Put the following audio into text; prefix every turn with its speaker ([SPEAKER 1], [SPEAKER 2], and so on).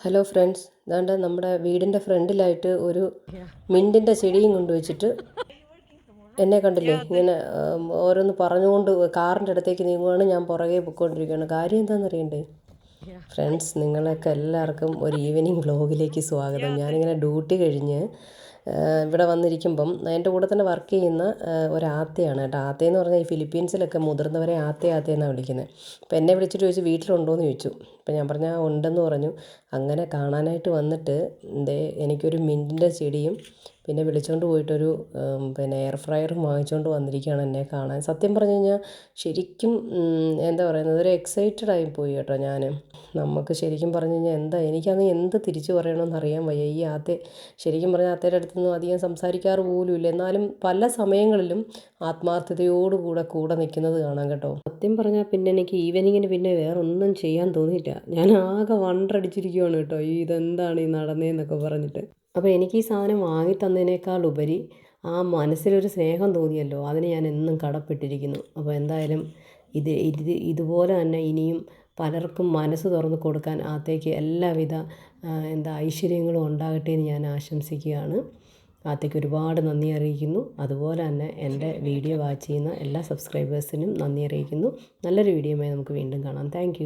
[SPEAKER 1] Hello friends ഇതാണ്ട് നമ്മുടെ വീടിന്റെ ഫ്രണ്ടിലായിട്ട് ഒരു മിന്റിന്റെ ചെടിയും കൊണ്ടുവച്ചിട്ട് എന്നെ കണ്ടില്ലേ? ഇങ്ങനെ ഓരോന്ന് പറഞ്ഞുകൊണ്ട് കാറിന്റെ അടുത്തേക്ക് നീങ്ങുവാണ് ഞാൻ പുറകെ പൊയ്ക്കൊണ്ടിരിക്കുകയാണ്. കാര്യം എന്താണെന്ന് അറിയണ്ടേ ഫ്രണ്ട്സ് നിങ്ങളൊക്കെ എല്ലാവർക്കും ഒരു ഈവനിങ് വ്ലോഗിലേക്ക് സ്വാഗതം. ഞാനിങ്ങനെ ഡ്യൂട്ടി കഴിഞ്ഞ് ഇവിടെ വന്നിരിക്കുമ്പം എന്റെ കൂടെ തന്നെ വർക്ക് ചെയ്യുന്ന ഒരു ആത്തയാണ് കേട്ടോ. ആത്തയെന്ന് പറഞ്ഞാൽ ഈ ഫിലിപ്പീൻസിലൊക്കെ മുതിർന്നവരെ ആത്തേ എന്നാണ് വിളിക്കുന്നത് അപ്പോൾ എന്നെ വിളിച്ചിട്ട് ചോദിച്ചു വീട്ടിലുണ്ടോയെന്ന് ചോദിച്ചു. അപ്പോൾ ഞാൻ പറഞ്ഞാൽ "ആ, ഉണ്ടെന്ന് പറഞ്ഞു. അങ്ങനെ കാണാനായിട്ട് വന്നിട്ട് ദേ എനിക്കൊരു മിന്റിന്റെ ചെടിയും പിന്നെ വിളിച്ചുകൊണ്ട് പോയിട്ടൊരു പിന്നെ എയർ ഫ്രയർ വാങ്ങിച്ചുകൊണ്ട് വന്നിരിക്കുകയാണ് എന്നെ കാണാൻ. സത്യം പറഞ്ഞു കഴിഞ്ഞാൽ ശരിക്കും എന്താ പറയുന്നത് ഒരു എക്സൈറ്റഡ് ആയി പോയി കേട്ടോ ഞാൻ നമുക്ക് ശരിക്കും പറഞ്ഞു കഴിഞ്ഞാൽ എന്താ എനിക്കന്ന് എന്ത് തിരിച്ചു പറയണമെന്ന് അറിയാൻ വയ്യ. ഈ ആത്തെ ശരിക്കും പറഞ്ഞാൽ ആത്തേടെ അടുത്തൊന്നും അധികം സംസാരിക്കാറ് പോലും ഇല്ല എന്നാലും പല സമയങ്ങളിലും ആത്മാർത്ഥതയോടുകൂടെ കൂടെ നിൽക്കുന്നത് കാണാം കേട്ടോ. സത്യം പറഞ്ഞാൽ പിന്നെ എനിക്ക് ഈവനിങ്ങിന് പിന്നെ വേറെ ഒന്നും ചെയ്യാൻ തോന്നിയില്ല. ഞാൻ ആകെ വണ്ടടിച്ചിരിക്കുവാണ് കേട്ടോ. ഈ ഇതെന്താണ് ഈ നടന്നതെന്നൊക്കെ പറഞ്ഞിട്ട്. അപ്പോൾ എനിക്ക് ഈ സാധനം വാങ്ങി തന്നതിനേക്കാൾ ഉപരി ആ മനസ്സിലൊരു സ്നേഹം തോന്നിയല്ലോ. അതിന് ഞാൻ എന്നും കടപ്പെട്ടിരിക്കുന്നു. അപ്പോൾ എന്തായാലും ഇത് ഇത് ഇതുപോലെ തന്നെ ഇനിയും പലർക്കും മനസ്സ് തുറന്ന് കൊടുക്കാൻ ആത്തേക്ക് എല്ലാവിധ എന്താ ഐശ്വര്യങ്ങളും ഉണ്ടാകട്ടെ എന്ന് ഞാൻ ആശംസിക്കുകയാണ്. ആത്തേക്ക് ഒരുപാട് നന്ദി അറിയിക്കുന്നു. അതുപോലെ തന്നെ എന്റെ വീഡിയോ വാച്ച് ചെയ്യുന്ന എല്ലാ സബ്സ്ക്രൈബേഴ്സിനും നന്ദി അറിയിക്കുന്നു. നല്ലൊരു വീഡിയോയുമായി നമുക്ക് വീണ്ടും കാണാം. താങ്ക്